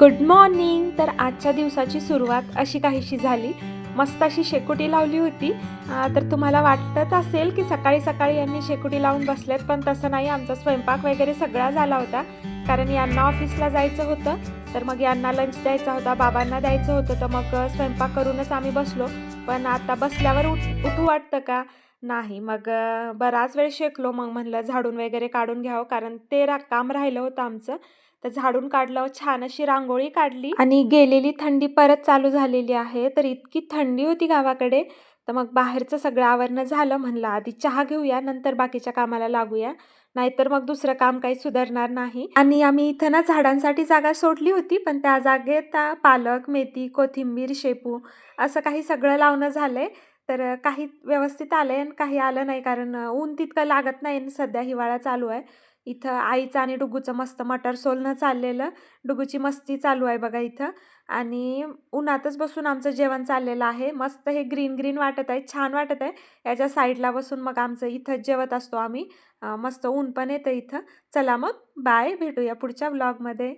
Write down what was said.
Good morning तर आजच्या दिवसाची सुरुवात अशी काहीशी झाली. मस्त अशी शेकोटी लावली होती. तर तुम्हाला वाटत असेल की सकाळी सकाळी यांनी शेकोटी लावून बसलेत पण तसं नाही. आमचा स्वयंपाक वगैरे सगळा झाला होता. कारण यांना ऑफिसला जायचं होतं. तर मग यांना लंच द्यायचा होता बाबांना द्यायचं होतं. तर मग स्वयंपाक करूनच आम्ही बसलो. पण आता बसल्यावर उठ उठू वाटतं का? नाही मग अ, बराच वेळ शेकलो मग म्हणलं झाडून वगैरे काढून घ्यावं कारण ते रा काम राहिलं होतं आमचं. तर झाडून काढलं छान अशी रांगोळी काढली आणि गेलेली थंडी परत चालू झालेली आहे. तर इतकी थंडी होती गावाकडे. तर मग बाहेरचं सगळं आवरणं झालं म्हणलं आधी चहा घेऊया नंतर बाकीच्या कामाला लागूया. नाहीतर मग दुसरं काम काही सुधारणार नाही. आणि आम्ही इथं ना झाडांसाठी जागा सोडली होती पण त्या जागेत आ, पालक मेथी कोथिंबीर शेपू असं काही सगळं लावणं झालंय. तर काही व्यवस्थित आलं आणि काही आलं नाही कारण ऊन तितकं लागत नाही सध्या हिवाळा चालू आहे. इथं आईचं आणि डुगूचं मस्त मटर सोलणं चाललेलं. डुगूची मस्ती चालू आहे बघा इथं. आणि उन्हातच बसून आमचं जेवण चाललेलं आहे. मस्त हे ग्रीन ग्रीन वाटत आहे छान वाटत आहे. याच्या साईडला बसून मग आमचं इथंच जेवत असतो आम्ही. मस्त ऊन पण येतं इथं. चला मग बाय. भेटूया पुढच्या ब्लॉगमध्ये